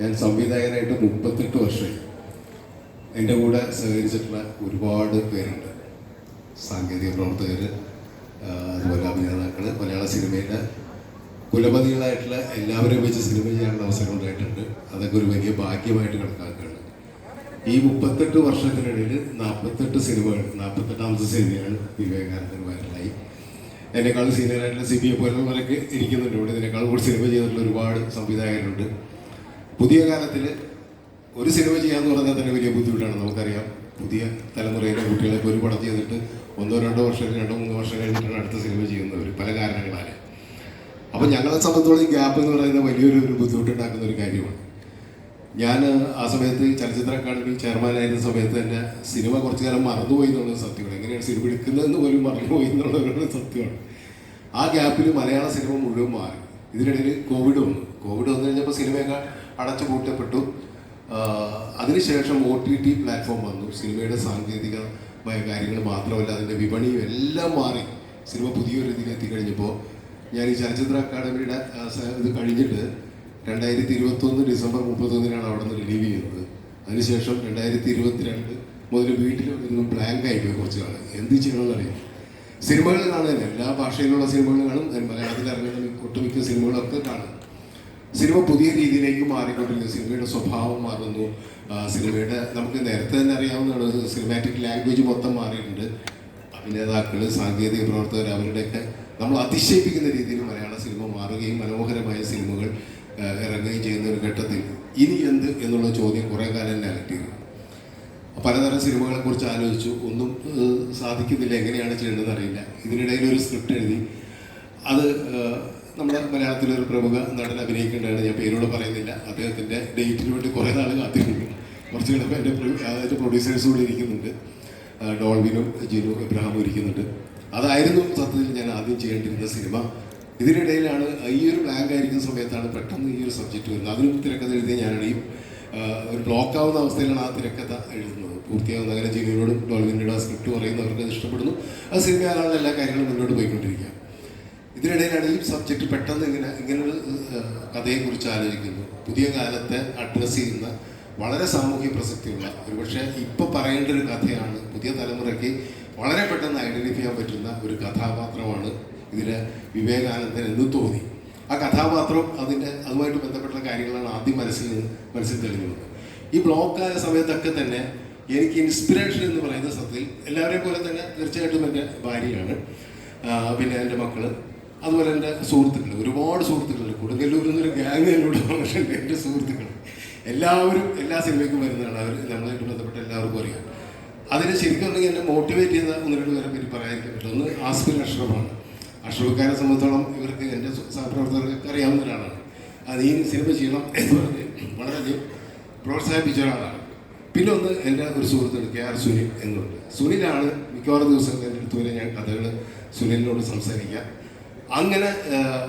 ഞാൻ സംവിധായകനായിട്ട് മുപ്പത്തെട്ട് വർഷമായി. എന്റെ കൂടെ സഹകരിച്ചിട്ടുള്ള ഒരുപാട് പേരുണ്ട്. സാങ്കേതിക പ്രവർത്തകർ അതുപോലെ അഭിനേതാക്കൾ മലയാള സിനിമയുടെ കുലപതികളായിട്ടുള്ള എല്ലാവരെയും വെച്ച് സിനിമ ചെയ്യാനുള്ള അവസരം ഉണ്ടായിട്ടുണ്ട്. അതൊക്കെ ഒരു വലിയ ഭാഗ്യമായിട്ട് കണക്കാക്കുകയാണ്. ഈ മുപ്പത്തെട്ട് വർഷത്തിനിടയിൽ നാൽപ്പത്തെട്ട് സിനിമകൾ നാൽപ്പത്തെട്ടാമത്തെ സിനിമയാണ് വിവേകാനന്ദൻ വൈറലായി. എന്നെക്കാൾ സീനിയറായിട്ടുള്ള സി ബി എ പോലുള്ളവരൊക്കെ ഇരിക്കുന്നുണ്ട്. ഇവിടെ ഇതിനേക്കാൾ കൂടുതൽ സിനിമ ചെയ്തിട്ടുള്ള ഒരുപാട് സംവിധായകരുണ്ട്. പുതിയ കാലത്തിൽ ഒരു സിനിമ ചെയ്യാന്ന് പറഞ്ഞാൽ തന്നെ വലിയ ബുദ്ധിമുട്ടാണ്. നമുക്കറിയാം പുതിയ തലമുറയിലെ കുട്ടികളൊക്കെ ഒരു പടം ചെയ്തിട്ട് ഒന്നോ രണ്ടോ വർഷം രണ്ടോ മൂന്നോ വർഷം കഴിഞ്ഞിട്ടാണ് അടുത്ത സിനിമ ചെയ്യുന്നവർ പല കാരണങ്ങളാൽ അപ്പോൾ ഞങ്ങളെ സംബന്ധിച്ചോളം ഈ ഗ്യാപ്പ് എന്ന് പറയുന്നത് വലിയൊരു ഒരു ബുദ്ധിമുട്ടുണ്ടാക്കുന്ന ഒരു കാര്യമാണ്. ഞാൻ ആ സമയത്ത് ചലച്ചിത്ര അക്കാദമി ചെയർമാനായിരുന്ന സമയത്ത് തന്നെ സിനിമ കുറച്ചു കാലം മറന്നുപോയി എന്നുള്ളത് സത്യമാണ്. എങ്ങനെയാണ് സിനിമ എടുക്കുന്നതെന്ന് പോലും മറന്നുപോയി എന്നുള്ളവരുടെ സത്യമാണ്. ആ ഗ്യാപ്പിൽ മലയാള സിനിമ മുഴുവൻ മാറി. ഇതിനിടയിൽ കോവിഡ് വന്നു. കോവിഡ് വന്നു കഴിഞ്ഞപ്പോൾ സിനിമയൊക്കെ അടച്ചു പൂട്ടപ്പെട്ടു അതിനുശേഷം ഒ ടി ടി പ്ലാറ്റ്ഫോം വന്നു. സിനിമയുടെ സാങ്കേതികമായ കാര്യങ്ങൾ മാത്രമല്ല അതിന്റെ വിപണിയും എല്ലാം മാറി. സിനിമ പുതിയൊരു രീതിയിൽ എത്തിക്കഴിഞ്ഞപ്പോൾ ഞാൻ ഈ ചലച്ചിത്ര അക്കാദമിയുടെ ഇത് കഴിഞ്ഞിട്ട് രണ്ടായിരത്തി ഇരുപത്തൊന്ന് ഡിസംബർ മുപ്പത്തൊന്നിനാണ് അവിടെ നിന്ന് റിലീവ് ചെയ്യുന്നത്. അതിനുശേഷം രണ്ടായിരത്തി ഇരുപത്തിരണ്ട് മുതൽ വീട്ടിൽ നിന്നും ബ്ലാങ്ക് ആയിപ്പോയി കുറച്ച് കാലം എന്ത് ചെയ്യണമെന്നറിയാം സിനിമകൾ കാണാൻ എല്ലാ ഭാഷയിലുള്ള സിനിമകൾ കാണും. മലയാളത്തിൽ ഇറങ്ങുന്ന ഒട്ടുമിക്ക സിനിമകളൊക്കെ കാണും. സിനിമ പുതിയ രീതിയിലേക്ക് മാറിക്കൊണ്ടിരിക്കുന്നു. സിനിമയുടെ സ്വഭാവം മാറുന്നു. സിനിമയുടെ നമുക്ക് നേരത്തെ തന്നെ അറിയാവുന്നതാണ്. സിനിമാറ്റിക് ലാംഗ്വേജ് മൊത്തം മാറിയിട്ടുണ്ട്. അഭിനേതാക്കൾ സാങ്കേതിക പ്രവർത്തകർ അവരുടെയൊക്കെ നമ്മൾ അതിശയിപ്പിക്കുന്ന രീതിയിൽ മലയാള സിനിമ മാറുകയും മനോഹരമായ സിനിമകൾ ഇറങ്ങുകയും ചെയ്യുന്ന ഒരു ഘട്ടത്തിൽ ഇനി എന്ത് എന്നുള്ള ചോദ്യം കുറേ കാലം തന്നെ അലട്ടിയിരുന്നു പലതരം സിനിമകളെ കുറിച്ച് ആലോചിച്ചു. ഒന്നും സാധിക്കുന്നില്ല. എങ്ങനെയാണ് ചെയ്യേണ്ടതെന്ന് അറിയില്ല. ഇതിനിടയിൽ ഒരു സ്ക്രിപ്റ്റ് എഴുതി. അത് നമ്മുടെ മലയാളത്തിലെ ഒരു പ്രമുഖ നടൻ അഭിനയിക്കേണ്ടതാണ്. ഞാൻ പേരോട് പറയുന്നില്ല. അദ്ദേഹത്തിന്റെ ഡേറ്റിന് വേണ്ടി കുറേ നാൾ കാത്തിരുന്നു കുറച്ച് കഴിഞ്ഞപ്പോൾ എന്റെ അതിന്റെ പ്രൊഡ്യൂസേഴ്സ് കൂടി ഇരിക്കുന്നുണ്ട്. ഡോൾവിനും ജിനു എബ്രഹാമും ഇരിക്കുന്നുണ്ട്. അതായിരുന്നു സത്യത്തിൽ ഞാൻ ആദ്യം ചെയ്യേണ്ടിരുന്ന സിനിമ. ഇതിനിടയിലാണ് ഈ ഒരു ബ്ലാങ്ക് ആയിരിക്കുന്ന സമയത്താണ് പെട്ടെന്ന് ഈ ഒരു സബ്ജക്റ്റ് വരുന്നത്. അതിനും തിരക്കഥ എഴുതിയ ഞാനാണെങ്കിൽ ഒരു ബ്ലോക്ക് ആവുന്ന അവസ്ഥയിലാണ് ആ തിരക്കഥ എഴുതുന്നത്. പൂർത്തിയാവുന്ന അങ്ങനെ ജിനുവിനോടും ഡോൾവിനോടും ആ സ്ക്രിപ്റ്റ് പറയുന്നവർക്ക് അത് ഇഷ്ടപ്പെടുന്നു. ആ സിനിമയിലാണ് എല്ലാ കാര്യങ്ങളും മുന്നോട്ട് പോയിക്കൊണ്ടിരിക്കുക ഇതിനിടയിലാണ് ഈ സബ്ജക്റ്റ് പെട്ടെന്ന് ഇങ്ങനെ ഇങ്ങനൊരു കഥയെ കുറിച്ച് ആലോചിക്കുന്നു. പുതിയ കാലത്തെ അഡ്രസ്സ് ചെയ്യുന്ന വളരെ സാമൂഹ്യ പ്രസക്തിയുള്ള ഒരു പക്ഷേ ഇപ്പോൾ പറയേണ്ട ഒരു കഥയാണ് പുതിയ തലമുറയ്ക്ക് വളരെ പെട്ടെന്ന് ഐഡന്റിഫൈ ചെയ്യാൻ പറ്റുന്ന ഒരു കഥാപാത്രമാണ് ഇതിലെ വിവേകാനന്ദൻ എന്ന് തോന്നി. ആ കഥാപാത്രം അതിന്റെ അതുമായിട്ട് ബന്ധപ്പെട്ട കാര്യങ്ങളാണ് ആദ്യം മനസ്സിൽ മനസ്സിൽ തെളിഞ്ഞത് ഈ ആയ സമയത്തൊക്കെ തന്നെ എനിക്ക് ഇൻസ്പിറേഷൻ എന്ന് പറയുന്ന സത്യത്തിൽ എല്ലാവരെയും പോലെ തന്നെ തീർച്ചയായിട്ടും എന്റെ ഭാര്യയാണ്. പിന്നെ എന്റെ മക്കൾ. അതുപോലെ എന്റെ സുഹൃത്തുക്കൾ ഒരുപാട് സുഹൃത്തുക്കളുണ്ട് കൊടുങ്ങല്ലൂരിൽ എന്നൊരു ഗ്യാങ് എന്നോട് പറഞ്ഞിട്ടുണ്ട് എന്റെ സുഹൃത്തുക്കൾ. എല്ലാവരും എല്ലാ സിനിമയ്ക്കും വരുന്നതാണ്. അവർ നമ്മളായിട്ട് ബന്ധപ്പെട്ട എല്ലാവർക്കും അറിയാം. അതിന് ശരിക്കും ഉണ്ടെങ്കിൽ എന്നെ മോട്ടിവേറ്റ് ചെയ്ത ഒന്ന് രണ്ട് പേരെ പറ്റി പറയാതിരിക്കാൻ പറ്റും ഒന്ന് ആസ്ഫിൽ അഷ്റഫാണ്. അഷ്റഫക്കാരെ സംബന്ധിച്ചോളം ഇവർക്ക് എന്റെ സഹപ്രവർത്തകർക്ക് അറിയാവുന്ന ഒരാളാണ്. അത് ഈ സിനിമ ചെയ്യണം എന്ന് പറഞ്ഞ് വളരെയധികം പ്രോത്സാഹിപ്പിച്ച ഒരാളാണ്. പിന്നെ ഒന്ന് എന്റെ ഒരു സുഹൃത്തുണ്ട് കെ ആർ സുനിൽ എന്നുണ്ട്. സുനിലാണ് മിക്കവാറും ദിവസങ്ങളിൽ എന്റെ അടുത്ത് വരെ ഞാൻ കഥകൾ സുനിലിനോട് സംസാരിക്കുക. അങ്ങനെ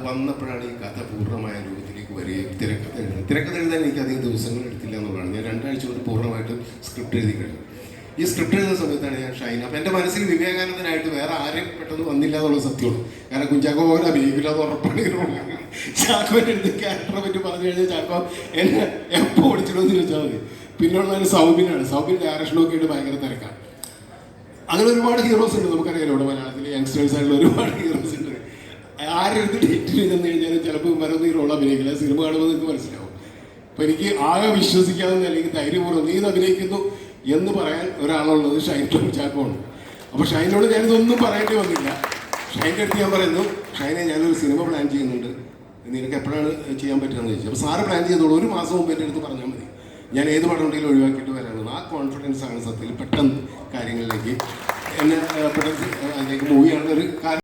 വന്നപ്പോഴാണ് ഈ കഥ പൂർണമായ രൂപത്തിലേക്ക് വരികയും തിരക്കഥ എഴുതുന്നത് തിരക്കഥ എഴുതാൻ എനിക്ക് അധികം ദിവസങ്ങൾ എടുത്തില്ല എന്നുള്ളതാണ്. ഞാൻ രണ്ടാഴ്ച കൊണ്ട് പൂർണമായിട്ടും സ്ക്രിപ്റ്റ് എഴുതി കഴിഞ്ഞു. ഈ സ്ക്രിപ്റ്റ് എഴുതുന്ന സമയത്താണ് ഞാൻ ഷൈൻ അപ്പം. എന്റെ മനസ്സിൽ വിവേകാനന്ദനായിട്ട് വേറെ ആരെയും പെട്ടെന്ന് വന്നില്ല എന്നുള്ള സത്യമാണ് കാരണം കുഞ്ചാക്കോ പോലെ അഭിനയിക്കില്ല എന്ന് ഉറപ്പാണ്. ചാക്കോ എഴുതി ക്യാരക്ടറെ പറ്റി പറഞ്ഞു കഴിഞ്ഞാൽ ചാക്കോ എന്നെ എപ്പോൾ ഓടിച്ചിടുമെന്ന് ചോദിച്ചാൽ മതി. പിന്നുള്ളതിന് സൗബിനാണ്. സൗബിൻ ഡയറക്ഷനൊക്കെ ആയിട്ട് ഭയങ്കര തിരക്കാണ്. അങ്ങനെ ഒരുപാട് ഹീറോസ് ഉണ്ട്. നമുക്കറിയാലോ ഇവിടെ മലയാളത്തിലെ യങ്സ്റ്റേഴ്സ് ആയിട്ടുള്ള ഒരുപാട് ഹീറോസ് ഉണ്ട്. ആരെടുത്ത് ഡേറ്റ് ചെയ്തെന്ന് കഴിഞ്ഞാൽ ചിലപ്പോൾ ഇവരൊന്നും ഈ റോൾ അഭിനയിക്കില്ല. സിനിമ കാണുമ്പോൾ നിങ്ങൾക്ക് മനസ്സിലാവും. അപ്പോൾ എനിക്ക് ആകെ വിശ്വസിക്കാവുന്ന അല്ലെങ്കിൽ ധൈര്യപൂർവം നീ ഇത് അഭിനയിക്കുന്നു എന്ന് പറയാൻ ഒരാളുള്ളത് ഷൈൻ ടോം ചാക്കോണ്. അപ്പോൾ ഷൈനോട് ഞാനിതൊന്നും പറയേണ്ടി വന്നില്ല. ഷൈന്റെ അടുത്ത് ഞാൻ പറയുന്നു ഷൈനെ ഞാനൊരു സിനിമ പ്ലാൻ ചെയ്യുന്നുണ്ട്. നിനക്ക് എപ്പോഴാണ് ചെയ്യാൻ പറ്റുകയെന്ന് ചോദിച്ചു. അപ്പോൾ സാറ് പ്ലാൻ ചെയ്തോളൂ. ഒരു മാസം മുമ്പ് എന്റെ അടുത്ത് പറഞ്ഞാൽ മതി. ഞാൻ ഏത് പടം ഉണ്ടെങ്കിലും ഒഴിവാക്കിയിട്ട് വരാനുള്ളത് ആ കോൺഫിഡൻസ് ആണ് സത്യത്തിൽ പെട്ടെന്ന് കാര്യങ്ങളിലേക്ക് എന്നെ പെട്ടെന്ന് അതിലേക്ക് മൂവിയാണ് ഒരു കാരണം